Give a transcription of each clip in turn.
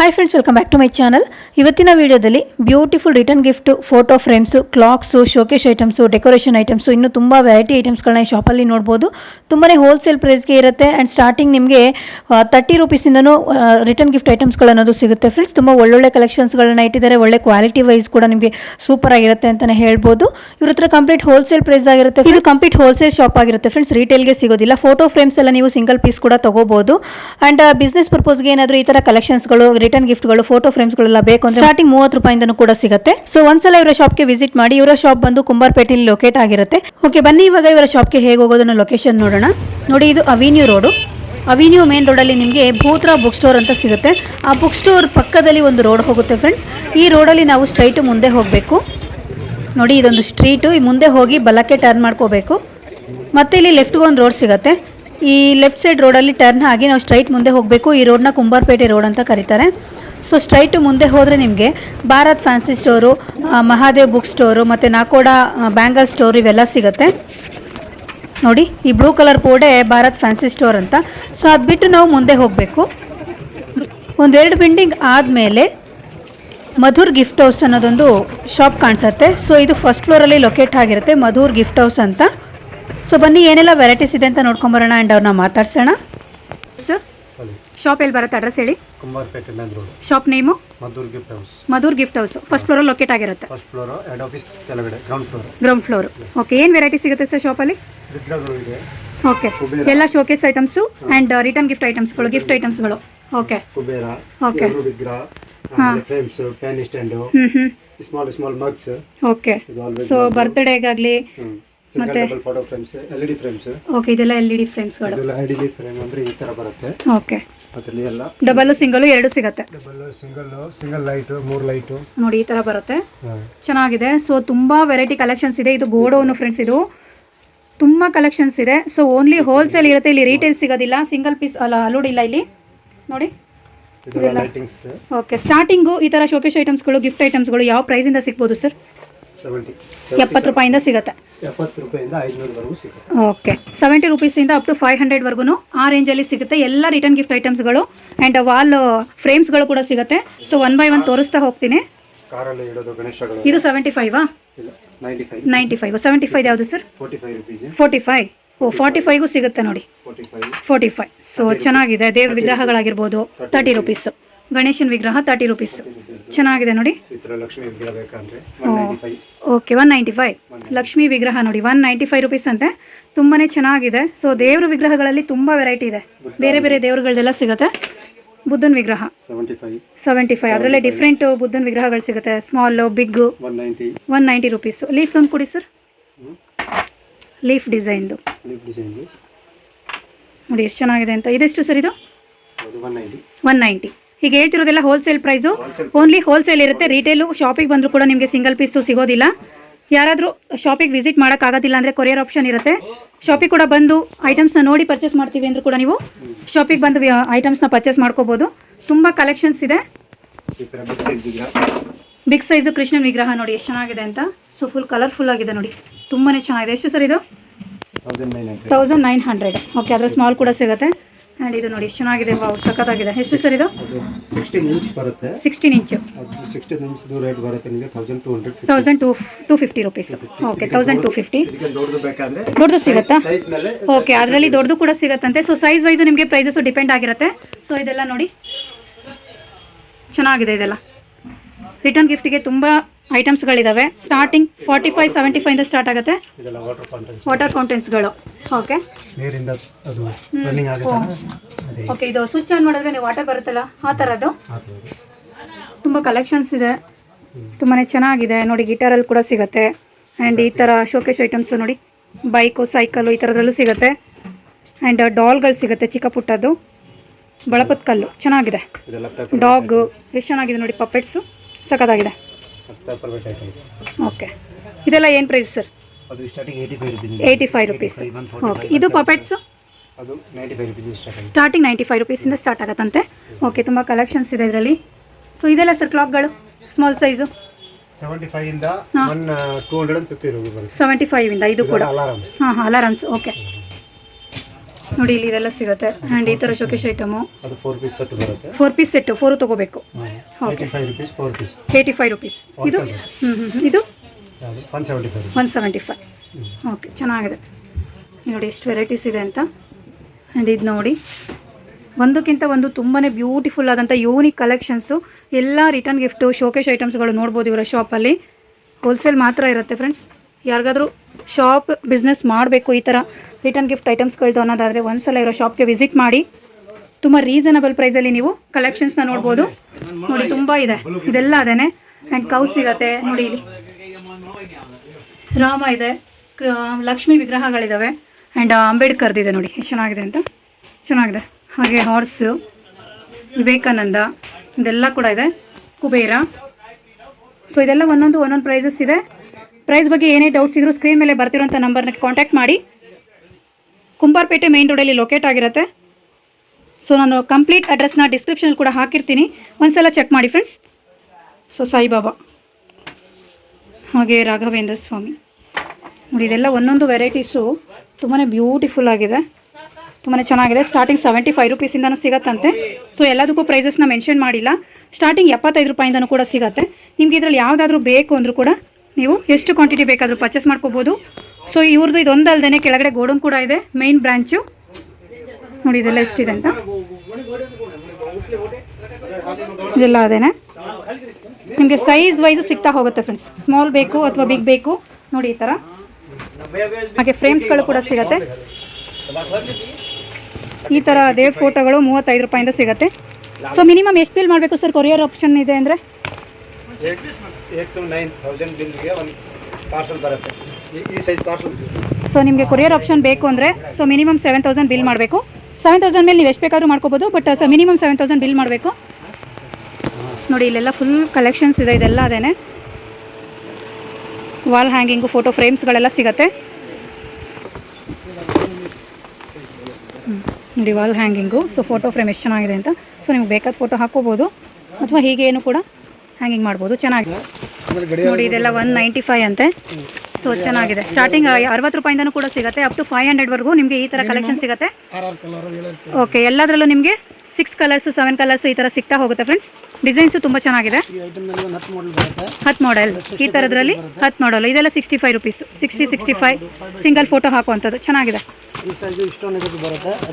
Hi friends welcome back to my channel ಇವತ್ತಿನ ವಿಡಿಯೋದಲ್ಲಿ beautiful return gift photo frames clocks showcase items decoration items ಇನ್ನೂ ತುಂಬ variety ಐಟಮ್ಸ್ಗಳನ್ನ ಈ ಶಾಪಲ್ಲಿ ನೋಡ್ಬೋದು. ತುಂಬಾ ಹೋಲ್ಸೇಲ್ ಪ್ರೈಸ್ಗೆ ಇರುತ್ತೆ ಆ್ಯಂಡ್ ಸ್ಟಾರ್ಟಿಂಗ್ ನಿಮಗೆ ತರ್ಟಿ ರುಪೀಸಿಂದನೂ ರಿಟರ್ನ್ ಗಿಫ್ಟ್ ಐಟಮ್ಸ್ಗಳನ್ನೋದು ಸಿಗುತ್ತೆ. ಫ್ರೆಂಡ್ಸ್ ತುಂಬ ಒಳ್ಳೊಳ್ಳೆ ಕಲೆಕ್ಷನ್ಸ್ಗಳನ್ನ ಇಟ್ಟಿದ್ದಾರೆ. ಒಳ್ಳೆ ಕ್ವಾಲಿಟಿ ವೈಸ್ ಕೂಡ ನಿಮಗೆ ಸೂಪರ್ ಆಗಿರುತ್ತೆ ಅಂತಲೇ ಹೇಳ್ಬೋದು. ಇವ್ರ ಹತ್ರ ಕಂಪ್ಲೀಟ್ ಹೋಲ್ಸೇಲ್ ಪ್ರೈಸ್ ಆಗಿರುತ್ತೆ. ಇದು ಕಂಪ್ಲೀಟ್ ಹೋಲ್ಸೇಲ್ ಶಾಪ್ ಆಗಿರುತ್ತೆ. ಫ್ರೆಂಡ್ಸ್ ರಿಟೇಲ್ಗೆ ಸಿಗೋದಿಲ್ಲ. ಫೋಟೋ ಫ್ರೇಮ್ಸ್ ಎಲ್ಲ ನೀವು ಸಿಂಗಲ್ ಪೀಸ್ ಕೂಡ ತಗೋಬಹುದು ಅಂಡ್ ಬಿಸ್ನೆಸ್ ಪರ್ಪೋಸ್ಗೆ ಏನಾದರೂ ಈ ಥರ ಕಲೆಕ್ಷನ್ಸ್ಗಳು ರಿಟರ್ನ್ ಗಿಫ್ಟ್ಗಳು ಫೋಟೋ ಫ್ರೇಮ್ಸ್ಗಳೆಲ್ಲ ಬೇಕು ಅಂದ್ರೆ ಸ್ಟಾರ್ಟಿಂಗ್ ಮೂವತ್ತು ರೂಪಾಯಿಂದನೂ ಕೂಡ ಸಿಗುತ್ತೆ. ಸೊ ಒಂದ್ಸಲ ಇವರ ಶಾಪ್ಗೆ ವಿಸಿಟ್ ಮಾಡಿ, ಇವರ ಶಾಪ್ ಬಂದು ಕುಂಬಾರ್ಪೇಟೆಯಲ್ಲಿ ಲೊಕೇಟ್ ಆಗಿರುತ್ತೆ. ಓಕೆ ಬನ್ನಿ ಇವಾಗ ಇವರ ಶಾಪ್ಗೆ ಹೇಗೆ ಹೋಗೋದನ್ನ ಲೊಕೇಶನ್ ನೋಡೋಣ. ನೋಡಿ, ಇದು ಅವಿನ್ಯೂ ರೋಡು ಅವಿನ್ಯೂ ಮೇನ್ ರೋಡಲ್ಲಿ ನಿಮಗೆ ಭೂತ್ರಾ ಬುಕ್ ಸ್ಟೋರ್ ಅಂತ ಸಿಗುತ್ತೆ. ಆ ಬುಕ್ ಸ್ಟೋರ್ ಪಕ್ಕದಲ್ಲಿ ಒಂದು ರೋಡ್ ಹೋಗುತ್ತೆ ಫ್ರೆಂಡ್ಸ್ ಈ ರೋಡಲ್ಲಿ ನಾವು ಸ್ಟ್ರೈಟ್ ಮುಂದೆ ಹೋಗಬೇಕು. ನೋಡಿ, ಇದೊಂದು ಸ್ಟ್ರೀಟು ಮುಂದೆ ಹೋಗಿ ಬಲಕ್ಕೆ ಟರ್ನ್ ಮಾಡ್ಕೋಬೇಕು. ಮತ್ತೆ ಇಲ್ಲಿ ಲೆಫ್ಟ್ಗೆ ಒಂದು ರೋಡ್ ಸಿಗುತ್ತೆ. ಈ ಲೆಫ್ಟ್ ಸೈಡ್ ರೋಡಲ್ಲಿ ಟರ್ನ್ ಆಗಿ ನಾವು ಸ್ಟ್ರೈಟ್ ಮುಂದೆ ಹೋಗಬೇಕು. ಈ ರೋಡ್ನ ಕುಂಬಾರ್ಪೇಟೆ ರೋಡ್ ಅಂತ ಕರೀತಾರೆ. ಸೊ ಸ್ಟ್ರೈಟು ಮುಂದೆ ಹೋದರೆ ನಿಮಗೆ Bharat fancy store Mahadev book store ಮತ್ತು ನಾಕೋಡ ಬ್ಯಾಂಗಲ್ ಸ್ಟೋರ್ ಇವೆಲ್ಲ ಸಿಗುತ್ತೆ. ನೋಡಿ, ಈ ಬ್ಲೂ ಕಲರ್ ಬೋರ್ಡೇ ಭಾರತ್ ಫ್ಯಾನ್ಸಿ ಸ್ಟೋರ್ ಅಂತ. ಸೊ ಅದು ಬಿಟ್ಟು ನಾವು ಮುಂದೆ ಹೋಗಬೇಕು. ಒಂದೆರಡು ಬಿಲ್ಡಿಂಗ್ ಆದಮೇಲೆ ಮಧುರ್ ಗಿಫ್ಟ್ ಹೌಸ್ ಅನ್ನೋದೊಂದು ಶಾಪ್ ಕಾಣಿಸುತ್ತೆ. ಸೊ ಇದು ಫಸ್ಟ್ ಫ್ಲೋರಲ್ಲಿ ಲೊಕೇಟ್ ಆಗಿರುತ್ತೆ ಮಧುರ್ ಗಿಫ್ಟ್ ಹೌಸ್ ಅಂತ. ಸೊ ಬನ್ನಿ ಏನೆಲ್ಲ ವೆರೈಟೀಸ್ ಇದೆ ಅಂತ ನೋಡ್ಕೊಂಬರೋಣ ಆ್ಯಂಡ್ ಅವ್ರನ್ನ ಮಾತಾಡ್ಸೋಣ. ಸರ್ ಶಾಪ್ ಎಲ್ಲಿ ಬರುತ್ತೆ ಅಡ್ರೆಸ್ ಹೇಳಿ? Kumbarapete main road shop name Madhur gift house Madhur gift house first ಫ್ಲೋರಲ್ಲಿ locate ಆಗಿರುತ್ತೆ. ಫಸ್ಟ್ ಫ್ಲೋರ್ ಹೆಡ್ ಆಫೀಸ್ ಕೆಳಗಡೆ ground floor ground floor okay ಏನು ವೆರೈಟಿ ಸಿಗುತ್ತೆ ಸರ್ ಶಾಪಲ್ಲಿ ವಿಗ್ರಹಗಳು ಇದೆ. ಓಕೆ ಎಲ್ಲ showcase items and return gift ಐಟಮ್ಸ್ಗಳು gift ಐಟಮ್ಸ್ಗಳು okay Kubera okay ವಿಗ್ರಹ frames pen stand small small mugs okay so ಬರ್ತ್ಡೇಗಾಗಲಿ double photo frames L D frames okay ಇದೆಲ್ಲ L E D ಫ್ರೇಮ್ಸ್ಗಳು ಇದೆಲ್ಲ ಐ ಡಿ ಫ್ರೇಮ್ ಅಂದ್ರೆ ಈ ತರ ಬರುತ್ತೆ. ಓಕೆ ಅದರಲ್ಲಿ ಎಲ್ಲ ಡಬಲ್ ಸಿಂಗಲ್ ಎರಡು ಸಿಗುತ್ತೆ. ಡಬಲ್ ಸಿಂಗಲ್ ಸಿಂಗಲ್ ಲೈಟ್ ಮೂರು ಲೈಟ್ ನೋಡಿ ಈ ತರ ಬರುತ್ತೆ. ಚೆನ್ನಾಗಿದೆ. ಸೊ ತುಂಬಾ ವೆರೈಟಿ ಕಲೆಕ್ಷನ್ಸ್ ಇದೆ. ಇದು ಗೋಡೌನು ಫ್ರೆಂಡ್ಸ್ ಇದು. ತುಂಬಾ ಕಲೆಕ್ಷನ್ಸ್ ಇದೆ. ಸೊ ಓನ್ಲಿ ಹೋಲ್ಸೇಲ್ ಇರುತ್ತೆ. ಇಲ್ಲಿ ರೀಟೇಲ್ ಸಿಗೋದಿಲ್ಲ. ಸಿಂಗಲ್ ಪೀಸ್ ಅಲ್ಲ ಅಲೋಡ್ ಇಲ್ಲ ಇಲ್ಲಿ. ನೋಡಿ. ಓಕೆ ಸ್ಟಾರ್ಟಿಂಗು ಈ ಥರ ಶೋಕೇಶ್ ಐಟಮ್ಸ್ಗಳು ಗಿಫ್ಟ್ ಐಟಮ್ಸ್ಗಳು ಯಾವ ಪ್ರೈಸಿಂದ ಸಿಗ್ಬೋದು ಸರ್ ಎಪ್ಪತ್ತು ರೂಪಾಯಿಂದ ಸಿಗುತ್ತೆ. ಎಪ್ಪತ್ತು ರೂಪಾಯಿಂದ ಐದುನೂರವರೆಗೂ ಸಿಗುತ್ತೆ. ಓಕೆ ಸೆವೆಂಟಿ ರುಪೀಸಿಂದ ಅಪ್ ಟು ಫೈವ್ ಹಂಡ್ರೆಡ್ವರೆಗೂ ಆ ರೇಂಜಲ್ಲಿ ಸಿಗುತ್ತೆ. ಎಲ್ಲ ರಿಟರ್ನ್ ಗಿಫ್ಟ್ ಐಟಮ್ಸ್ಗಳು ಆ್ಯಂಡ್ ವಾಲ್ ಫ್ರೇಮ್ಸ್ಗಳು ಕೂಡ ಸಿಗುತ್ತೆ. ಸೊ ಒನ್ ಬೈ ಒನ್ ತೋರಿಸ್ತಾ ಹೋಗ್ತೀನಿ. ಕಾರಲ್ಲಿ ಇಡೋದು ಗಣೇಶಗಳು ಇದು ಸೆವೆಂಟಿ ಫೈವಾ ನೈಂಟಿ ಫೈವ್ ಸೆವೆಂಟಿ ಫೈವ್ ಯಾವುದು sir forty five rupees forty five oh forty ಫೈವ್ಗೂ ಸಿಗುತ್ತೆ ನೋಡಿ. Forty five forty five so ಚೆನ್ನಾಗಿದೆ. ದೇವ್ರ ವಿಗ್ರಹಗಳಾಗಿರ್ಬೋದು. ತರ್ಟಿ ರುಪೀಸು ಗಣೇಶನ ವಿಗ್ರಹ ತರ್ಟಿ ರುಪೀಸ್ ಚೆನ್ನಾಗಿದೆ ನೋಡಿ. Okay one ninety five Lakshmi ವಿಗ್ರಹ ನೋಡಿ ಒನ್ ನೈಂಟಿ ಫೈವ್ ರುಪೀಸ್ ಅಂತೆ. ತುಂಬಾ ಚೆನ್ನಾಗಿದೆ. ಸೊ ದೇವ್ರ ವಿಗ್ರಹಗಳಲ್ಲಿ ತುಂಬ ವೆರೈಟಿ ಇದೆ. ಬೇರೆ ಬೇರೆ ದೇವ್ರಗಳದೆಲ್ಲ ಸಿಗುತ್ತೆ. ಬುದ್ಧನ ವಿಗ್ರಹ. ಸೆವೆಂಟಿ ಫೈವ್ ಅದರಲ್ಲೇ ಡಿಫ್ರೆಂಟ್ ಬುದ್ಧನ ವಿಗ್ರಹಗಳು ಸಿಗುತ್ತೆ. Small big one ninety rupees leaf ಒಂದು ಕೊಡಿ ಸರ್ ಲೀಫ್ ಡಿಸೈನ್ದು ನೋಡಿ ಎಷ್ಟು ಚೆನ್ನಾಗಿದೆ ಅಂತ. ಇದೆಷ್ಟು ಸರ್ ಇದು? ಒನ್ ನೈಂಟಿ ಹೀಗೆ ಹೇಳ್ತಿರೋದೆಲ್ಲ ಹೋಲ್ಸೇಲ್ ಪ್ರೈಸು ಓನ್ಲಿ ಹೋಲ್ಸೇಲ್ ಇರುತ್ತೆ. ರೀಟೇಲು ಶಾಪಿಗೆ ಬಂದರೂ ಕೂಡ ನಿಮಗೆ ಸಿಂಗಲ್ ಪೀಸು ಸಿಗೋದಿಲ್ಲ. ಯಾರಾದರೂ ಶಾಪಿಗೆ ವಿಸಿಟ್ ಮಾಡೋಕ್ಕಾಗೋದಿಲ್ಲ ಅಂದರೆ ಕೊರಿಯರ್ ಆಪ್ಷನ್ ಇರುತ್ತೆ. ಶಾಪಿಗೆ ಕೂಡ ಬಂದು ಐಟಮ್ಸ್ನ ನೋಡಿ ಪರ್ಚೇಸ್ ಮಾಡ್ತೀವಿ ಅಂದರೂ ಕೂಡ ನೀವು ಶಾಪಿಗೆ ಬಂದು ಐಟಮ್ಸ್ನ ಪರ್ಚೇಸ್ ಮಾಡ್ಕೋಬೋದು. ತುಂಬ ಕಲೆಕ್ಷನ್ಸ್ ಇದೆ. ಬಿಗ್ ಸೈಜ್ ಕೃಷ್ಣನ್ ವಿಗ್ರಹ ನೋಡಿ ಎಷ್ಟು ಚೆನ್ನಾಗಿದೆ ಅಂತ. ಸೊ ಫುಲ್ ಕಲರ್ಫುಲ್ ಆಗಿದೆ ನೋಡಿ. ತುಂಬಾ ಚೆನ್ನಾಗಿದೆ. ಎಷ್ಟು ಸರ್ ಇದು? Thousand nine hundred thousand nine hundred okay ಅದರ ಸ್ಮಾಲ್ ಕೂಡ ಸಿಗುತ್ತೆ. ಆ್ಯಂಡ್ ಇದು ನೋಡಿ ಎಷ್ಟು ಚೆನ್ನಾಗಿದೆ. ವಾವ್ ಸಖತ್ತಾಗಿದೆ. ಎಷ್ಟು ಸರ್ ಇದು? ಸಿಕ್ಸ್ಟೀನ್ ಇಂಚ್ ಬರುತ್ತೆ. Sixteen inch sixteen inch rate ಬರುತ್ತೆ ನಿಮಗೆ thousand two hundred thousand two two fifty rupees okay thousand two fifty ದೊಡ್ಡದು ಸಿಗುತ್ತಾ? ಸೈಜ್ ಮೇಲೆ ಓಕೆ ಅದರಲ್ಲಿ ದೊಡ್ಡದು ಕೂಡ ಸಿಗುತ್ತಂತೆ. ಸೊ ಸೈಜ್ ವೈಸು ನಿಮಗೆ ಪ್ರೈಸಸ್ ಡಿಪೆಂಡ್ ಆಗಿರುತ್ತೆ. ಸೊ ಇದೆಲ್ಲ ನೋಡಿ. ಚೆನ್ನಾಗಿದೆ ಇದೆಲ್ಲ. ರಿಟರ್ನ್ ಗಿಫ್ಟಿಗೆ ತುಂಬ ಐಟಮ್ಸ್ಗಳಿದ್ದಾವೆ ಸ್ಟಾರ್ಟಿಂಗ್ ಫಾರ್ಟಿ ಫೈವ್ ಸೆವೆಂಟಿ ಫೈವಿಂದ ಸ್ಟಾರ್ಟ್ ಆಗುತ್ತೆ ವಾಟರ್ ಕೌಂಟೆನ್ಸ್ಗಳು ಓಕೆ ಓಕೆ ಇದು ಸ್ವಿಚ್ ಆನ್ ಮಾಡಿದ್ರೆ ನೀವು ವಾಟರ್ ಬರುತ್ತಲ್ಲ? ಆ ಥರದ್ದು. ತುಂಬ ಕಲೆಕ್ಷನ್ಸ್ ಇದೆ. ತುಂಬಾ ಚೆನ್ನಾಗಿದೆ. ನೋಡಿ ಗಿಟಾರಲ್ಲಿ ಕೂಡ ಸಿಗುತ್ತೆ. ಆ್ಯಂಡ್ ಈ ಥರ ಶೋಕೇಶ್ ಐಟಮ್ಸು ನೋಡಿ ಬೈಕು ಸೈಕಲು ಈ ಥರದಲ್ಲೂ ಸಿಗುತ್ತೆ. ಆ್ಯಂಡ್ ಡಾಲ್ಗಳು ಸಿಗುತ್ತೆ ಚಿಕ್ಕ ಪುಟ್ಟದ್ದು. ಬಳಪದ ಕಲ್ಲು ಚೆನ್ನಾಗಿದೆ ಡಾಗು ಎಷ್ಟು ಚೆನ್ನಾಗಿದೆ ನೋಡಿ ಪಪ್ಪೆಟ್ಸು ಸಖತ್ತಾಗಿದೆ. Items okay. ಇದೆಲ್ಲ ಏನು ಪ್ರೈಸ್ ಸರ್ ಅದು starting eighty five rupees eighty five rupees okay ಇದು ಪಪೆಟ್ಸು ಅದು ninety five rupees starting ninety five ರುಪೀಸಿಂದ start ಆಗುತ್ತಂತೆ? ಓಕೆ ತುಂಬ ಕಲೆಕ್ಷನ್ಸ್ ಇದೆ ಇದರಲ್ಲಿ. ಸೊ ಇದೆಲ್ಲ ಸರ್ ಕ್ಲಾಕ್ಗಳು ಸ್ಮಾಲ್ ಸೈಜು ಸೆವೆಂಟಿ ಫೈವ್ ಇಂದ one two hundred fifty rupees ಬರುತ್ತೆ. ಸೆವೆಂಟಿ ಫೈವಿಂದ ಇದು ಕೂಡ. ಅಲಾರಾಮ್ಸ್ ಹಾಂ ಹಾಂ ಅಲಾರಮ್ಸ್ ಓಕೆ ನೋಡಿ ಇಲ್ಲಿ ಇದೆಲ್ಲ ಸಿಗುತ್ತೆ. ಆ್ಯಂಡ್ ಈ ಥರ ಶೋಕೇಶ್ ಐಟಮು ಅದು ಫೋರ್ ಪೀಸ್ ಸೆಟ್ ಬರುತ್ತೆ. ಫೋರ್ ಪೀಸ್ ಸೆಟ್ಟು ಫೋರು ತಗೋಬೇಕು. Okay five rupees four piece eighty five rupees ಇದು? ಹ್ಞೂ ಹ್ಞೂ ಇದು? One seventy five one seventy five okay ಚೆನ್ನಾಗಿದೆ. ನೋಡಿ ಎಷ್ಟು ವೆರೈಟೀಸ್ ಇದೆ ಅಂತ. ಆ್ಯಂಡ್ ಇದು ನೋಡಿ. ಒಂದಕ್ಕಿಂತ ಒಂದು ತುಂಬಾ ಬ್ಯೂಟಿಫುಲ್ ಆದಂಥ ಯೂನಿಕ್ ಕಲೆಕ್ಷನ್ಸು ಎಲ್ಲ ರಿಟರ್ನ್ ಗಿಫ್ಟು ಶೋಕೇಶ್ ಐಟಮ್ಸ್ಗಳು ನೋಡ್ಬೋದು ಇವರ ಶಾಪಲ್ಲಿ ಹೋಲ್ಸೇಲ್ ಮಾತ್ರ ಇರುತ್ತೆ ಫ್ರೆಂಡ್ಸ್ ಯಾರಿಗಾದ್ರೂ ಶಾಪ್ ಬಿಸ್ನೆಸ್ ಮಾಡಬೇಕು ಈ ಥರ ರಿಟರ್ನ್ ಗಿಫ್ಟ್ ಐಟಮ್ಸ್ಗಳದ್ದು ಅನ್ನೋದಾದರೆ ಒಂದ್ಸಲ ಇರೋ ಶಾಪ್ಗೆ ವಿಸಿಟ್ ಮಾಡಿ. ತುಂಬ ರೀಸನಬಲ್ ಪ್ರೈಸಲ್ಲಿ ನೀವು ಕಲೆಕ್ಷನ್ಸ್ನ ನೋಡ್ಬೋದು. ನೋಡಿ ತುಂಬ ಇದೆ. ಇದೆಲ್ಲ ಅದೇನೆ. ಆ್ಯಂಡ್ ಕೌ ಸಿಗತ್ತೆ. ನೋಡಿ ಇಲ್ಲಿ. ರಾಮ ಇದೆ. ಲಕ್ಷ್ಮಿ ವಿಗ್ರಹಗಳಿದ್ದಾವೆ ಆ್ಯಂಡ್ ಅಂಬೇಡ್ಕರ್ದಿದೆ ನೋಡಿ. ಎಷ್ಟು ಚೆನ್ನಾಗಿದೆ ಅಂತ. ಚೆನ್ನಾಗಿದೆ. ಹಾಗೆ ಹಾರ್ಸು ವಿವೇಕಾನಂದ, ಇದೆಲ್ಲ ಕೂಡ ಇದೆ. ಕುಬೇರ. ಸೊ ಇದೆಲ್ಲ ಒಂದೊಂದು ಒಂದೊಂದು ಪ್ರೈಸಸ್ ಇದೆ. ಪ್ರೈಸ್ ಬಗ್ಗೆ ಏನೇ ಡೌಟ್ಸ್ ಇದ್ರೂ ಸ್ಕ್ರೀನ್ ಮೇಲೆ ಬರ್ತಿರೋಂಥ ನಂಬರ್ನ ಕಾಂಟ್ಯಾಕ್ಟ್ ಮಾಡಿ. ಕುಂಬಾರಪೇಟೆ ಮೇನ್ ರೋಡಲ್ಲಿ ಲೊಕೇಟ್ ಆಗಿರುತ್ತೆ. ಸೊ ನಾನು ಕಂಪ್ಲೀಟ್ ಅಡ್ರೆಸ್ನ ಡಿಸ್ಕ್ರಿಪ್ಷನಲ್ಲಿ ಕೂಡ ಹಾಕಿರ್ತೀನಿ. ಒಂದ್ಸಲ ಚೆಕ್ ಮಾಡಿ ಫ್ರೆಂಡ್ಸ್ ಸೊ ಸಾಯಿಬಾಬಾ. ಹಾಗೆ ರಾಘವೇಂದ್ರ ಸ್ವಾಮಿ. ನೋಡಿ, ಇದೆಲ್ಲ ಒಂದೊಂದು ವೆರೈಟೀಸು ತುಂಬಾ ಬ್ಯೂಟಿಫುಲ್ ಆಗಿದೆ. ತುಂಬಾ ಚೆನ್ನಾಗಿದೆ. ಸ್ಟಾರ್ಟಿಂಗ್ ಸೆವೆಂಟಿ ಫೈವ್ ರುಪೀಸಿಂದನೂ ಸಿಗತ್ತಂತೆ. ಸೊ ಎಲ್ಲದಕ್ಕೂ ಪ್ರೈಸಸ್ನ ಮೆನ್ಷನ್ ಮಾಡಿಲ್ಲ. ಸ್ಟಾರ್ಟಿಂಗ್ ಎಪ್ಪತ್ತೈದು ರೂಪಾಯಿಂದನೂ ಕೂಡ ಸಿಗತ್ತೆ. ನಿಮಗೆ ಇದರಲ್ಲಿ ಯಾವುದಾದ್ರೂ ಬೇಕು ಅಂದರೂ ಕೂಡ ನೀವು ಎಷ್ಟು ಕ್ವಾಂಟಿಟಿ ಬೇಕಾದರೂ ಪರ್ಚೇಸ್ ಮಾಡ್ಕೋಬೋದು. ಸೊ ಇವ್ರದ್ದು ಇದೊಂದಲ್ದೇ ಕೆಳಗಡೆ ಗೋಡನ್ ಕೂಡ ಇದೆ ಮೇನ್ ಬ್ರ್ಯಾಂಚು ನೋಡಿ, ಇದೆಲ್ಲ ಎಷ್ಟಿದೆ ಅಂತ. ಇದೆಲ್ಲ ಅದೇನೆ. ನಿಮಗೆ ಸೈಜ್ ವೈಸು ಸಿಗ್ತಾ ಹೋಗುತ್ತೆ ಫ್ರೆಂಡ್ಸ್ ಸ್ಮಾಲ್ ಬೇಕು ಅಥವಾ ಬಿಗ್ ಬೇಕು. ನೋಡಿ, ಈ ಥರ ಹಾಗೆ ಫ್ರೇಮ್ಸ್ಗಳು ಕೂಡ ಸಿಗುತ್ತೆ. ಈ ಥರ ದೇವ್ರ ಫೋಟೋಗಳು ಮೂವತ್ತೈದು ರೂಪಾಯಿಂದ ಸಿಗುತ್ತೆ. ಸೊ ಮಿನಿಮಮ್ ಎಷ್ಟು ಬಿಲ್ ಮಾಡಬೇಕು ಸರ್ ಕೊರಿಯರ್ ಆಪ್ಷನ್ ಇದೆ ಅಂದರೆ? ನೈನ್ ಪಾರ್ಸಲ್ ಬರುತ್ತೆ. ಈ- ಪಾರ್ಸಲ್ ಸೊ ನಿಮಗೆ ಕೊರಿಯರ್ ಆಪ್ಷನ್ ಬೇಕು ಅಂದರೆ so minimum seven thousand bill ಮಾಡಬೇಕು. ಸೆವೆನ್ ತೌಸಂಡ್ ಮೇಲೆ ನೀವು ಎಷ್ಟು ಬೇಕಾದ್ರೂ ಮಾಡ್ಕೋಬೋದು but so minimum seven thousand bill ಮಾಡಬೇಕು. ನೋಡಿ, ಇಲ್ಲೆಲ್ಲ ಫುಲ್ ಕಲೆಕ್ಷನ್ಸ್ ಇದೆ, ಇದೆಲ್ಲ ಅದೇನೆ. ವಾಲ್ ಹ್ಯಾಂಗಿಂಗು ಫೋಟೋ ಫ್ರೇಮ್ಸ್ಗಳೆಲ್ಲ ಸಿಗತ್ತೆ. ನೋಡಿ wall hanging so photo frame ಎಷ್ಟು ಚೆನ್ನಾಗಿದೆ ಅಂತ. ಸೊ ನಿಮ್ಗೆ ಬೇಕಾದ ಫೋಟೋ ಹಾಕೋಬೋದು ಅಥವಾ ಹೀಗೆ ಏನು ಕೂಡ ಹ್ಯಾಂಗಿಂಗ್ ಮಾಡ್ಬೋದು ಚೆನ್ನಾಗಿದೆ ನೋಡಿ ಇದೆಲ್ಲ ಒನ್ ನೈಂಟಿ ಫೈವ್ ಅಂತೆ. ಸೊ ಚೆನ್ನಾಗಿದೆ. ಸ್ಟಾರ್ಟಿಂಗ್ ಅರವತ್ತು ರೂಪಾಯಿಂದನೂ ಕೂಡ ಸಿಗುತ್ತೆ ಅಪ್ ಟು ಫೈವ್ ಹಂಡ್ರೆಡ್ವರೆಗೂ ನಿಮಗೆ ಈ ಥರ ಕಲೆಕ್ಷನ್ ಸಿಗುತ್ತೆ. ಓಕೆ ಎಲ್ಲದರಲ್ಲೂ ನಿಮಗೆ ಸಿಕ್ಸ್ ಕಲರ್ಸ್ ಸೆವೆನ್ ಕಲರ್ಸ್ ಈ ಥರ ಸಿಗ್ತಾ ಹೋಗುತ್ತೆ ಫ್ರೆಂಡ್ಸ್ ಡಿಸೈನ್ಸು ತುಂಬ ಚೆನ್ನಾಗಿದೆ. ಹತ್ತು ಮಾಡಲ್ ಈ ಥರದ್ರಲ್ಲಿ ಹತ್ತು ಮಾಡೆಲ್ ಇದೆಲ್ಲ sixty five rupees sixty sixty five single photo ಹಾಕುವಂಥದ್ದು. ಚೆನ್ನಾಗಿದೆ.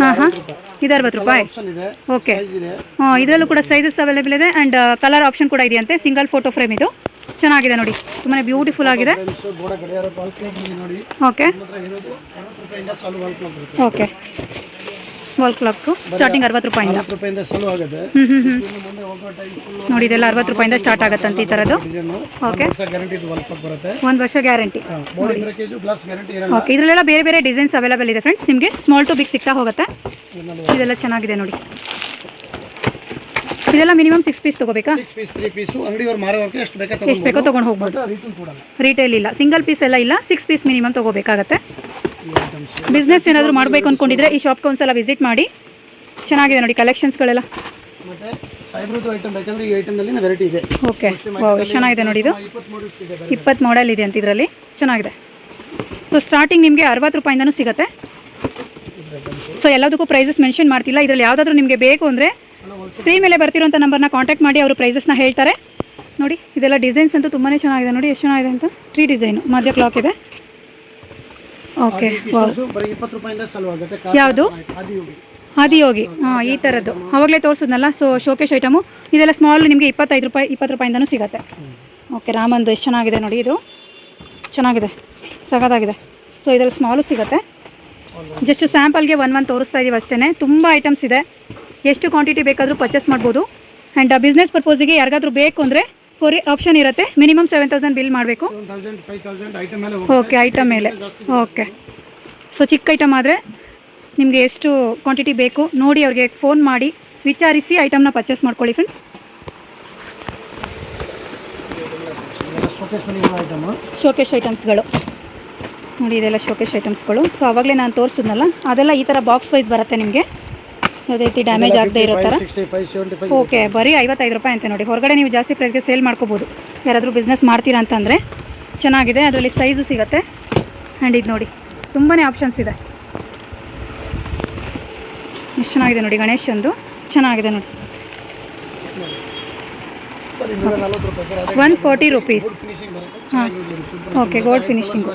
ಹಾಂ ಹಾಂ. ಇದು ಅರವತ್ತು ರೂಪಾಯಿ. ಓಕೆ ಹಾಂ ಇದರಲ್ಲೂ ಕೂಡ ಸೈಜಸ್ ಅವೈಲೇಬಲ್ ಇದೆ. ಆ್ಯಂಡ್ ಕಲರ್ ಆಪ್ಷನ್ ಕೂಡ ಇದೆಯಂತೆ. ಸಿಂಗಲ್ ಫೋಟೋ ಫ್ರೇಮ್ ಇದು. ಚೆನ್ನಾಗಿದೆ ನೋಡಿ. ತುಂಬಾ ಬ್ಯೂಟಿಫುಲ್ ಆಗಿದೆ. Okay okay wall clock starting ಅರವತ್ತು ರೂಪಾಯಿಂದ ನೋಡಿ ಇದೆಲ್ಲ ಅರವತ್ತು ರೂಪಾಯಿಂದ ಸ್ಟಾರ್ಟ್ ಆಗುತ್ತಂತೆ ಈ ಥರದ್ದು ಓಕೆ ಒಂದು ವರ್ಷ ಗ್ಯಾರಂಟಿ ಓಕೆ ಇದರಲ್ಲೆಲ್ಲ ಬೇರೆ ಬೇರೆ ಡಿಸೈನ್ಸ್ ಅವೈಲೇಬಲ್ ಇದೆ ಫ್ರೆಂಡ್ಸ್ ನಿಮಗೆ ಸ್ಮಾಲ್ ಟು ಬಿಗ್ ಸಿಗ್ತಾ ಹೋಗುತ್ತೆ. ಇದೆಲ್ಲ ಚೆನ್ನಾಗಿದೆ ನೋಡಿ. ಇದೆಲ್ಲ ಮಿನಿಮಮ್ ಸಿಕ್ಸ್ ಪೀಸ್ ತಗೋಬೇಕಾ? ಸಿಕ್ಸ್ ಪೀಸ್ ತ್ರೀ ಪೀಸು ಅಂಗಡಿಯವ್ರು ಮಾರೋರ್ಗೆ ಎಷ್ಟು ಬೇಕಾ ಎಷ್ಟು ಬೇಕೋ ತಗೊಂಡು ಹೋಗ್ಬೋದು. ರೀಟೇಲ್ ಇಲ್ಲ. ಸಿಂಗಲ್ ಪೀಸ್ ಎಲ್ಲ ಇಲ್ಲ. ಸಿಕ್ಸ್ ಪೀಸ್ ಮಿನಿಮಮ್ ತಗೋಬೇಕಾಗತ್ತೆ. ಬಿಸ್ನೆಸ್ ಏನಾದರೂ ಮಾಡಬೇಕು ಅಂದ್ಕೊಂಡಿದ್ರೆ ಈ ಶಾಪ್ಗೆ ಒಂದ್ಸಲ ವಿಸಿಟ್ ಮಾಡಿ. ಚೆನ್ನಾಗಿದೆ ನೋಡಿ ಕಲೆಕ್ಷನ್ಸ್ಗಳೆಲ್ಲ ಮತ್ತೆ ಸೈಬ್ರದ್ದು ಐಟಮ್ ಬೇಕಂದ್ರೆ ಈ ಐಟಮ್ನಲ್ಲಿ ವೆರೈಟಿ ಇದೆ. ಓಕೆ ಚೆನ್ನಾಗಿದೆ ನೋಡಿ ಇದೆ ಇಪ್ಪತ್ತು ಮಾಡೆಲ್ ಇದೆ ಅಂತ ಇದರಲ್ಲಿ. ಚೆನ್ನಾಗಿದೆ. ಸೊ ಸ್ಟಾರ್ಟಿಂಗ್ ನಿಮಗೆ ಅರವತ್ತು ರೂಪಾಯಿಂದನೂ ಸಿಗುತ್ತೆ. ಸೊ ಎಲ್ಲದಕ್ಕೂ ಪ್ರೈಸಸ್ ಮೆನ್ಷನ್ ಮಾಡ್ತಿಲ್ಲ. ಇದರಲ್ಲಿ ಯಾವುದಾದ್ರೂ ನಿಮಗೆ ಬೇಕು ಅಂದರೆ ಸ್ಕ್ರೀನ್ ಮೇಲೆ ಬರ್ತಿರೋಂಥ ನಂಬರ್ನ ಕಾಂಟ್ಯಾಕ್ಟ್ ಮಾಡಿ ಅವರು ಪ್ರೈಸಸ್ನ ಹೇಳ್ತಾರೆ. ನೋಡಿ ಇದೆಲ್ಲ ಡಿಸೈನ್ಸ್ ಅಂತೂ ತುಂಬಾ ಚೆನ್ನಾಗಿದೆ. ನೋಡಿ ಎಷ್ಟು ಚೆನ್ನಾಗಿದೆ ಅಂತ. ಟ್ರೀ ಡಿಸೈನು ಮಧ್ಯ ಕ್ಲಾಕ್ ಇದೆ. ಓಕೆ ಯಾವುದು? ಆದಿಯೋಗಿ ಹಾಂ ಈ ಥರದ್ದು ಅವಾಗಲೇ ತೋರಿಸಿದ್ನಲ್ಲ ಸೊ ಶೋಕೇಶ್ ಐಟಮು ಇದೆಲ್ಲ ಸ್ಮಾಲ್ ನಿಮಗೆ ಇಪ್ಪತ್ತೈದು ರೂಪಾಯಿ ಇಪ್ಪತ್ತು ರೂಪಾಯಿಂದನೂ ಸಿಗುತ್ತೆ. ಓಕೆ ರಾಮಂದು ಎಷ್ಟು ಚೆನ್ನಾಗಿದೆ ನೋಡಿ ಇದು. ಚೆನ್ನಾಗಿದೆ. ಸಗದಾಗಿದೆ ಸೊ ಇದರಲ್ಲಿ ಸ್ಮಾಲು ಸಿಗುತ್ತೆ. ಜಸ್ಟ್ ಸ್ಯಾಂಪಲ್ಗೆ ಒನ್ ಒನ್ ತೋರಿಸ್ತಾ ಇದೀವಿ ಅಷ್ಟೇ ತುಂಬ ಐಟಮ್ಸ್ ಇದೆ. ಎಷ್ಟು ಕ್ವಾಂಟಿಟಿ ಬೇಕಾದರೂ ಪರ್ಚೇಸ್ ಮಾಡ್ಬೋದು. ಆ್ಯಂಡ್ ಬಿಸ್ನೆಸ್ ಪರ್ಪೋಸಿಗೆ ಯಾರಿಗಾದ್ರೂ ಬೇಕು ಅಂದರೆ ಕೊರಿ ಆಪ್ಷನ್ ಇರುತ್ತೆ. ಮಿನಿಮಮ್ ಸೆವೆನ್ ತೌಸಂಡ್ ಬಿಲ್ ಮಾಡಬೇಕು. ಓಕೆ ಐಟಮ್ ಮೇಲೆ. ಓಕೆ ಸೊ ಚಿಕ್ಕ ಐಟಮ್ ಆದರೆ ನಿಮಗೆ ಎಷ್ಟು ಕ್ವಾಂಟಿಟಿ ಬೇಕು ನೋಡಿ ಅವ್ರಿಗೆ ಫೋನ್ ಮಾಡಿ ವಿಚಾರಿಸಿ ಐಟಮ್ನ ಪರ್ಚೇಸ್ ಮಾಡ್ಕೊಳ್ಳಿ ಫ್ರೆಂಡ್ಸ್ ಶೋಕೇಶ್ ಐಟಮ್ಸ್ಗಳು ನೋಡಿ, ಇದೆಲ್ಲ ಶೋಕೇಶ್ ಐಟಮ್ಸ್ಗಳು ಸೊ ಆವಾಗಲೇ ನಾನು ತೋರಿಸಿದ್ನಲ್ಲ, ಅದೆಲ್ಲ ಈ ಥರ ಬಾಕ್ಸ್ ವೈಸ್ ಬರುತ್ತೆ ನಿಮಗೆ. ಯಾವುದೇ ರೀತಿ ಡ್ಯಾಮೇಜ್ ಆಗದೆ ಇರೋ ಥರ ಓಕೆ ಬರೀ ಐವತ್ತೈದು ರೂಪಾಯಿ ಅಂತೆ ನೋಡಿ. ಹೊರಗಡೆ ನೀವು ಜಾಸ್ತಿ ಪ್ರೈಸ್ಗೆ ಸೇಲ್ ಮಾಡ್ಕೋಬೋದು. ಯಾರಾದರೂ ಬಿಸ್ನೆಸ್ ಮಾಡ್ತೀರಾ ಅಂತಂದರೆ ಚೆನ್ನಾಗಿದೆ. ಅದರಲ್ಲಿ ಸೈಜು ಸಿಗುತ್ತೆ. ಆ್ಯಂಡ್ ಇದು ನೋಡಿ ತುಂಬಾ ಆಪ್ಷನ್ಸ್ ಇದೆ. ಎಷ್ಟು ಚೆನ್ನಾಗಿದೆ ನೋಡಿ ಗಣೇಶಂದು ಒಂದು ಚೆನ್ನಾಗಿದೆ ನೋಡಿ. ಅದೇ ಒನ್ ಫೋರ್ಟಿ ರುಪೀಸ್ ಹಾಂ. ಓಕೆ ಗೋಲ್ಡ್ ಫಿನಿಶಿಂಗ್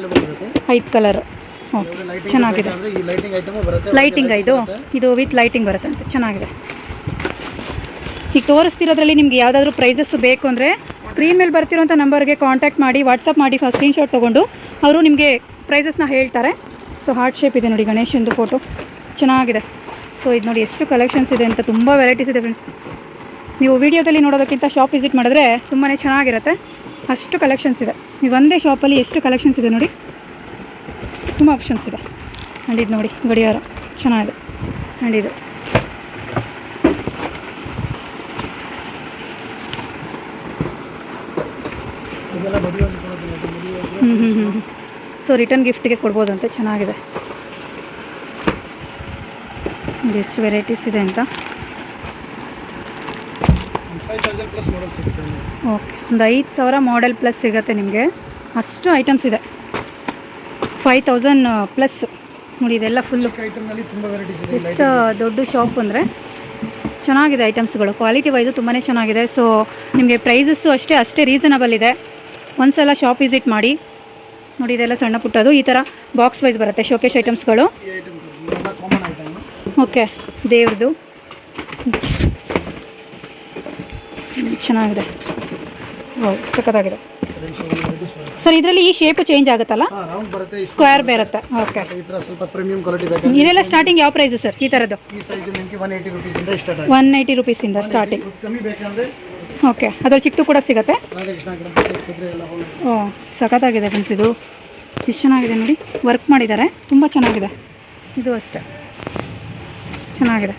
ಐದು ಕಲರ್ ಚೆನ್ನಾಗಿದೆ. ಲೈಟಿಂಗ್ ಇದು ಇದು ವಿತ್ ಲೈಟಿಂಗ್ ಬರುತ್ತೆ ಚೆನ್ನಾಗಿದೆ. ಈಗ ತೋರಿಸ್ತಿರೋದ್ರಲ್ಲಿ ನಿಮ್ಗೆ ಯಾವುದಾದ್ರೂ ಪ್ರೈಸಸ್ ಬೇಕು ಅಂದರೆ ಸ್ಕ್ರೀನ್ ಮೇಲೆ ಬರ್ತಿರೋಂಥ ನಂಬರ್ಗೆ ಕಾಂಟ್ಯಾಕ್ಟ್ ಮಾಡಿ ವಾಟ್ಸಪ್ ಮಾಡಿ ಸ್ಕ್ರೀನ್ಶಾಟ್ ತೊಗೊಂಡು ಅವರು ನಿಮಗೆ ಪ್ರೈಸಸ್ನ ಹೇಳ್ತಾರೆ. ಸೊ ಹಾರ್ಟ್ ಶೇಪ್ ಇದೆ ನೋಡಿ, ಗಣೇಶಂದು ಫೋಟೋ ಚೆನ್ನಾಗಿದೆ. ಸೊ ಇದು ನೋಡಿ ಎಷ್ಟು ಕಲೆಕ್ಷನ್ಸ್ ಇದೆ ಅಂತ ತುಂಬ ವೆರೈಟೀಸ್ ಇದೆ ಫ್ರೆಂಡ್ಸ್ ನೀವು ವೀಡಿಯೋದಲ್ಲಿ ನೋಡೋದಕ್ಕಿಂತ ಶಾಪ್ ವಿಸಿಟ್ ಮಾಡಿದ್ರೆ ತುಂಬಾ ಚೆನ್ನಾಗಿರುತ್ತೆ. ಅಷ್ಟು ಕಲೆಕ್ಷನ್ಸ್ ಇದೆ. ನೀವು ಒಂದೇ ಶಾಪಲ್ಲಿ ಎಷ್ಟು ಕಲೆಕ್ಷನ್ಸ್ ಇದೆ ನೋಡಿ. ತುಂಬ ಆಪ್ಷನ್ಸ್ ಇದೆ. ಆ್ಯಂಡ್ ಇದು ನೋಡಿ ಗಡಿಯಾರ. ಚೆನ್ನಾಗಿದೆ. ಆ್ಯಂಡ್ ಇದು. ಹ್ಞೂ ಹ್ಞೂ ಹ್ಞೂ ಸೊ ರಿಟರ್ನ್ ಗಿಫ್ಟಿಗೆ ಕೊಡ್ಬೋದಂತೆ ಚೆನ್ನಾಗಿದೆ. ನೋಡಿ ಎಷ್ಟು ವೆರೈಟೀಸ್ ಇದೆ ಅಂತ. ಓಕೆ ಒಂದು ಐದು ಸಾವಿರ ಮಾಡೆಲ್ ಪ್ಲಸ್ ಸಿಗುತ್ತೆ ನಿಮಗೆ. ಅಷ್ಟು ಐಟಮ್ಸ್ ಇದೆ. ಫೈವ್ ತೌಸಂಡ್ ಪ್ಲಸ್ ನೋಡಿ ಇದೆಲ್ಲ ಫುಲ್ಲು ಎಷ್ಟು ದೊಡ್ಡ ಶಾಪ್ ಅಂದರೆ ಚೆನ್ನಾಗಿದೆ ಐಟಮ್ಸ್ಗಳು ಕ್ವಾಲಿಟಿ ವೈಸು ತುಂಬಾ ಚೆನ್ನಾಗಿದೆ. ಸೊ ನಿಮಗೆ ಪ್ರೈಸಸ್ಸು ಅಷ್ಟೇ ಅಷ್ಟೇ ರೀಸನಬಲ್ ಇದೆ. ಒಂದ್ಸಲ ಶಾಪ್ ವಿಸಿಟ್ ಮಾಡಿ. ನೋಡಿ ಇದೆಲ್ಲ ಸಣ್ಣ ಪುಟ್ಟದು. ಈ ಥರ ಬಾಕ್ಸ್ ವೈಸ್ ಬರುತ್ತೆ ಶೋಕೇಶ್ ಐಟಮ್ಸ್ಗಳು ಓಕೆ ದೇವ್ರದ್ದು ಚೆನ್ನಾಗಿದೆ. ಓ ಸಖತ್ತಾಗಿದೆ. ಸರ್ ಇದರಲ್ಲಿ ಈ ಶೇಪ್ ಚೇಂಜ್ ಆಗುತ್ತಲ್ಲ? ರೌಂಡ್ ಬರುತ್ತೆ ಈ ಸ್ಕ್ವೇರ್ ಬೇರುತ್ತೆ. ಓಕೆ ಈ ಥರ ಸ್ವಲ್ಪ ಪ್ರೀಮಿಯಂ ಕ್ವಾಲಿಟಿ ಬೇಕು ಇದೆಲ್ಲ ಸ್ಟಾರ್ಟಿಂಗ್ ಯಾವ ಪ್ರೈಸ್ ಸರ್ ಈ ಥರದ್ದು ಈ ಸೈಜ್ ನಿಮಗೆ ಒನ್ ಏಯ್ಟಿ ರುಪೀಸಿಂದ ಸ್ಟಾರ್ಟ್ ಆಗುತ್ತೆ. ಒನ್ ಏಯ್ಟಿ ಇಂದ ಸ್ಟಾರ್ಟಿಂಗ್ ಕಮ್ಮಿ ಬೇಕಂದ್ರೆ ಓಕೆ ಅದರ ಚಿಕ್ಕದು ಕೂಡ ಸಿಗುತ್ತೆ. ಓ ಸಖತ್ತಾಗಿದೆ ಫ್ರೆಂಡ್ಸ್ ಇದು. ಎಷ್ಟು ಚೆನ್ನಾಗಿದೆ ನೋಡಿ. ವರ್ಕ್ ಮಾಡಿದ್ದಾರೆ. ತುಂಬ ಚೆನ್ನಾಗಿದೆ. ಇದು ಅಷ್ಟೇ. ಚೆನ್ನಾಗಿದೆ.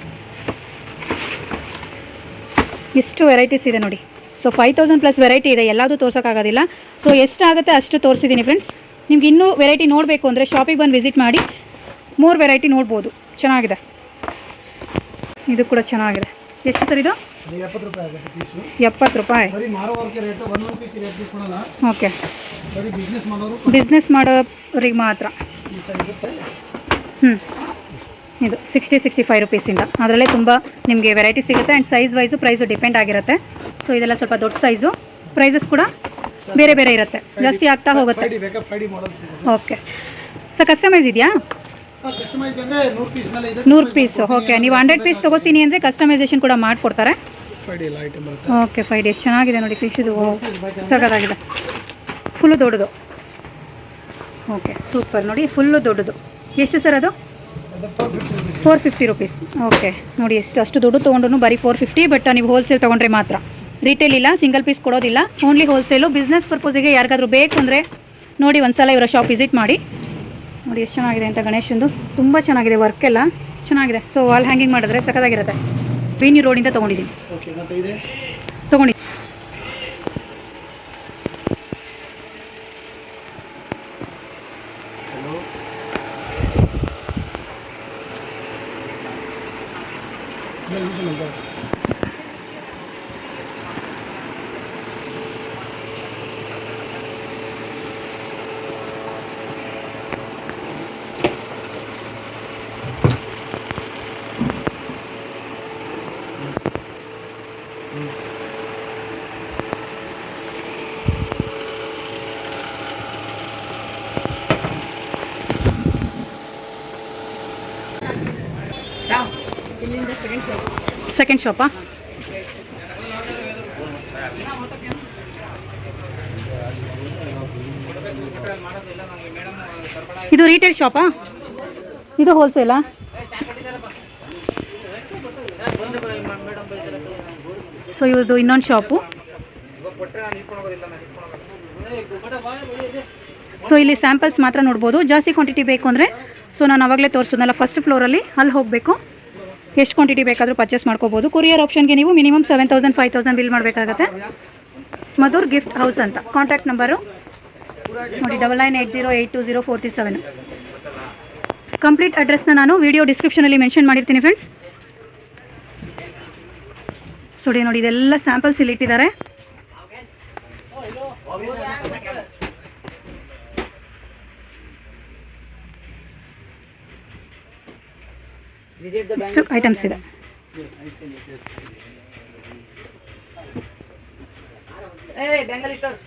ಎಷ್ಟು ವೆರೈಟೀಸ್ ಇದೆ ನೋಡಿ. So five thousand plus variety ಇದೆ. ಎಲ್ಲದೂ ತೋರ್ಸೋಕ್ಕಾಗೋದಿಲ್ಲ ಸೊ ಎಷ್ಟಾಗುತ್ತೆ ಅಷ್ಟು ತೋರಿಸಿದ್ದೀನಿ ಫ್ರೆಂಡ್ಸ್ ನಿಮ್ಗೆ ಇನ್ನೂ ವೆರೈಟಿ ನೋಡಬೇಕು ಅಂದರೆ ಶಾಪಿಗೆ ಬಂದು ವಿಸಿಟ್ ಮಾಡಿ ಮೂರು ವೆರೈಟಿ ನೋಡ್ಬೋದು. ಚೆನ್ನಾಗಿದೆ. ಇದು ಕೂಡ ಚೆನ್ನಾಗಿದೆ. ಎಷ್ಟು ಸರ್ ಇದು? ಎಪ್ಪತ್ತು ರೂಪಾಯಿ ಓಕೆ ಬಿಸ್ನೆಸ್ ಮಾಡೋರು ಬಿಸ್ನೆಸ್ ಮಾಡೋರಿಗೆ ಮಾತ್ರ. ಹ್ಞೂ ಇದು ಸಿಕ್ಸ್ಟಿ ಸಿಕ್ಸ್ಟಿ ಫೈವ್ ರುಪೀಸಿಂದ ಅದರಲ್ಲೇ ತುಂಬ ನಿಮಗೆ ವೆರೈಟಿ ಸಿಗುತ್ತೆ and size wise price depend ಆಗಿರುತ್ತೆ. ಸೊ ಇದೆಲ್ಲ ಸ್ವಲ್ಪ ದೊಡ್ಡ ಸೈಜು ಪ್ರೈಸಸ್ ಕೂಡ ಬೇರೆ ಬೇರೆ ಇರುತ್ತೆ. ಜಾಸ್ತಿ ಆಗ್ತಾ ಹೋಗುತ್ತೆ. ಓಕೆ ಸರ್ ಕಸ್ಟಮೈಸ್ ಇದೆಯಾ? ನೂರು ಪೀಸ್ ಓಕೆ ನೀವು ಹಂಡ್ರೆಡ್ ಪೀಸ್ ತೊಗೋತೀನಿ ಅಂದರೆ ಕಸ್ಟಮೈಸೇಷನ್ ಕೂಡ ಮಾಡಿಕೊಡ್ತಾರೆ. ಓಕೆ ಫೈವ್ ಡೇಸ್ ಚೆನ್ನಾಗಿದೆ ನೋಡಿ ಫಿಶ್ ಇದು. ಸಗದಾಗಿದೆ ಫುಲ್ಲು ದೊಡ್ಡದು. ಓಕೆ ಸೂಪರ್ ನೋಡಿ ಫುಲ್ಲು ದೊಡ್ಡದು. ಎಷ್ಟು ಸರ್ ಅದು? Four fifty rupees four fifty rupees okay ನೋಡಿ ಎಷ್ಟು ಅಷ್ಟು ದುಡ್ಡು ತೊಗೊಂಡ್ರು ಬರೀ ಫೋರ್ ಫಿಫ್ಟಿ ಬಟ್ ನೀವು ಹೋಲ್ಸೇಲ್ ತೊಗೊಂಡ್ರೆ ಮಾತ್ರ. ರಿಟೇಲ್ ಇಲ್ಲ ಸಿಂಗಲ್ ಪೀಸ್ ಕೊಡೋದಿಲ್ಲ. ಓನ್ಲಿ ಹೋಲ್ಸೇಲು ಬಿಸ್ನೆಸ್ ಪರ್ಪೋಸಿಗೆ ಯಾರಿಗಾದ್ರೂ ಬೇಕು ಅಂದರೆ ನೋಡಿ ಒಂದ್ಸಲ ಇವರ ಶಾಪ್ ವಿಸಿಟ್ ಮಾಡಿ. ನೋಡಿ ಎಷ್ಟು ಚೆನ್ನಾಗಿದೆ ಅಂತ ಗಣೇಶಂದು ತುಂಬ ಚೆನ್ನಾಗಿದೆ ವರ್ಕ್ ಎಲ್ಲ. ಚೆನ್ನಾಗಿದೆ. ಸೊ ವಾಲ್ ಹ್ಯಾಂಗಿಂಗ್ ಮಾಡಿದ್ರೆ ಸಖತ್ತಾಗಿರುತ್ತೆ. ವೀನ್ಯೂ ರೋಡಿಂದ ತೊಗೊಂಡಿದ್ದೀನಿ ಓಕೆ ಮತ್ತೆ ಇದೆ ತೊಗೊಂಡಿ ಆಮೇಲೆ ಇದು ನಂಬರ್ ಸೆಕೆಂಡ್ ಶಾಪಾ ಇದು ರೀಟೇಲ್ ಶಾಪಾ ಇದು ಹೋಲ್ಸೇಲಾ ಸೊ ಇವ್ರದ್ದು ಇನ್ನೊಂದು ಶಾಪು ಸೊ ಇಲ್ಲಿ ಸ್ಯಾಂಪಲ್ಸ್ ಮಾತ್ರ ನೋಡ್ಬೋದು. ಜಾಸ್ತಿ ಕ್ವಾಂಟಿಟಿ ಬೇಕು ಅಂದರೆ ಸೊ ನಾನು ಅವಾಗಲೇ ತೋರಿಸೋದಲ್ಲ ಫಸ್ಟ್ ಫ್ಲೋರಲ್ಲಿ ಅಲ್ಲಿ ಹೋಗಬೇಕು. ಎಷ್ಟು ಕ್ವಾಂಟಿಟಿ ಬೇಕಾದರೂ ಪರ್ಚೇಸ್ ಮಾಡ್ಕೋಬೋದು. ಕೊರಿಯರ್ ಆಪ್ಷನ್ಗೆ ನೀವು minimum seven thousand five thousand bill ಮಾಡಬೇಕಾಗತ್ತೆ. ಮಧುರ್ ಗಿಫ್ಟ್ ಹೌಸ್ ಅಂತ. ಕಾಂಟ್ಯಾಕ್ಟ್ ನಂಬರು ನೋಡಿ double nine eight zero eight two zero four seven complete ಅಡ್ರೆಸ್ನ ನಾನು ವಿಡಿಯೋ ಡಿಸ್ಕ್ರಿಪ್ಷನಲ್ಲಿ ಮೆನ್ಷನ್ ಮಾಡಿರ್ತೀನಿ ಫ್ರೆಂಡ್ಸ್ ಸೊಡಿ ನೋಡಿ, ಇದೆಲ್ಲ ಸ್ಯಾಂಪಲ್ಸ್ ಇಲ್ಲಿ ಇಟ್ಟಿದ್ದಾರೆ. ಇಷ್ಟು ಐಟಮ್ಸ್ ಇದೆ ಏ ಬೆಂಗಲ್ ಸ್ಟೋರ್